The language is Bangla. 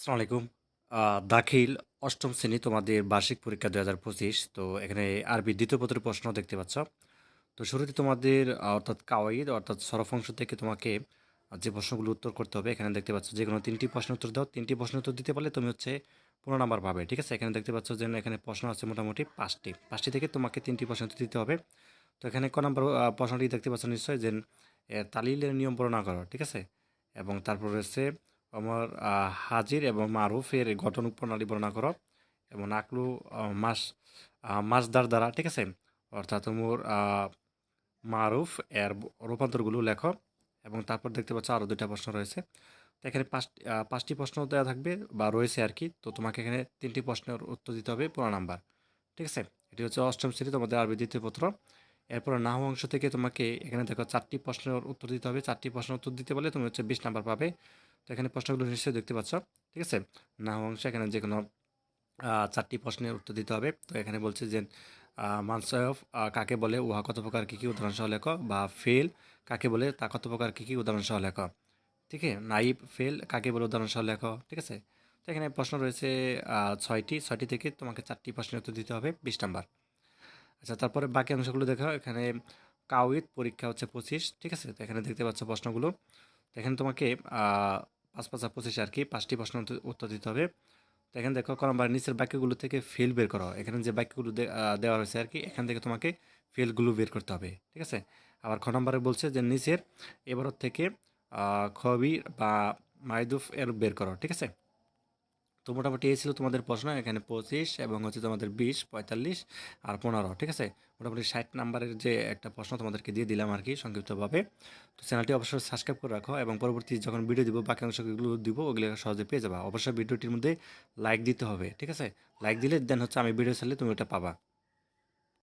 আসসালামু আলাইকুম। দাখিল অষ্টম শ্রেণি তোমাদের বার্ষিক পরীক্ষা দুই হাজার পঁচিশ, তো এখানে আরবি দ্বিতীয় পত্রের প্রশ্ন দেখতে পাচ্ছ। তো শুরুতে তোমাদের অর্থাৎ কাওয়াইদ, অর্থাৎ সরফ অংশ থেকে তোমাকে যে প্রশ্নগুলো উত্তর করতে হবে, এখানে দেখতে পাচ্ছ যে কোনো তিনটি প্রশ্ন উত্তর দাও। তিনটি প্রশ্ন উত্তর দিতে পারলে তুমি হচ্ছে পনেরো নাম্বার পাবে, ঠিক আছে? এখানে দেখতে পাচ্ছ যে এখানে প্রশ্ন আছে মোটামুটি পাঁচটি। পাঁচটি থেকে তোমাকে তিনটি প্রশ্ন উত্তর দিতে হবে। তো এখানে ক নম্বর প্রশ্নটি দেখতে পাচ্ছ নিশ্চয়ই যে তালিলের নিয়ম বর্ণনা করো, ঠিক আছে? এবং তারপর রয়েছে আমার হাজির এবং মারুফের গঠন প্রণালী বর্ণনা করো। এবং আকলু মাস মাসদার দ্বারা, ঠিক আছে? অর্থাৎ তোমার মারুফ এর রূপান্তরগুলো লেখ। এবং তারপর দেখতে পাচ্ছ আরও দুইটা প্রশ্ন রয়েছে। তো এখানে পাঁচটি পাঁচটি প্রশ্ন দেওয়া থাকবে বা রয়েছে আর কি। তো তোমাকে এখানে তিনটি প্রশ্নের উত্তর দিতে হবে পনেরো নাম্বার, ঠিক আছে? এটি হচ্ছে অষ্টম শ্রেণি, তোমাদের আরবি দ্বিতীয় পত্র। এরপর নাহু অংশ থেকে তোমাকে এখানে দেখো চারটি প্রশ্নের উত্তর দিতে হবে। চারটি প্রশ্নের উত্তর দিতে পারলে তুমি হচ্ছে বিশ নাম্বার পাবে। তো এখানে প্রশ্নগুলো নিশ্চয়ই দেখতে পাচ্ছ, ঠিক আছে? নাহু অংশ এখানে যে কোনো চারটি প্রশ্নের উত্তর দিতে হবে। তো এখানে বলছে যে মানসয়ফ কাকে বলে, উহা কত প্রকার, কী কী উদাহরণ সহ লেখ? বা ফেল, কাকে বলে, তা কত প্রকার, কী কী উদাহরণ সহ লেখ? ঠিক আছে? নাইব, ফেল, কাকে বলে, উদাহরণ সহ লেখ? ঠিক আছে? তো এখানে প্রশ্ন রয়েছে ছয়টি। ছয়টি থেকে তোমাকে চারটি প্রশ্নের উত্তর দিতে হবে, বিশ নাম্বার। আচ্ছা তারপরে বাকি অংশগুলো দেখো, এখানে কাউইথ পরীক্ষা হচ্ছে পঁচিশ, ঠিক আছে? তো এখানে দেখতে পাচ্ছ প্রশ্নগুলো। তো এখানে তোমাকে পাঁচ পাঁচা পঁচিশ আর কি, পাঁচটি প্রশ্ন উত্তর- দিতে হবে। তো এখানে দেখো নম্বর, নিচের বাক্যগুলো থেকে ফেল বের করো। এখানে যে বাক্যগুলো দেওয়া হয়েছে আর কি, এখান থেকে তোমাকে ফেলগুলো বের করতে হবে, ঠিক আছে? আবার খ নম্বরে বলছে যে নিচের এবারত থেকে খবি বা মাইদুফ এর বের করো, ঠিক আছে? তো মোটামুটি এই ছিল তোমাদের প্রশ্ন, এখানে পঁচিশ এবং হচ্ছে তোমাদের বিশ, পঁয়তাল্লিশ আর পনেরো, ঠিক আছে? মোটামুটি ষাট নাম্বারের যে একটা প্রশ্ন তোমাদেরকে দিয়ে দিলাম আর কি সংক্ষিপ্তভাবে। তো চ্যানেলটি অবশ্যই সাবস্ক্রাইব করে রাখো এবং পরবর্তী যখন ভিডিও দিব, বাকি অংশগুলো দিব, ওগুলো সহজে পেয়ে যাবা। অবশ্যই ভিডিওটির মধ্যে লাইক দিতে হবে, ঠিক আছে? লাইক দিলে দেন হচ্ছে আমি ভিডিও ছাড়লে তুমি ওটা পাবা।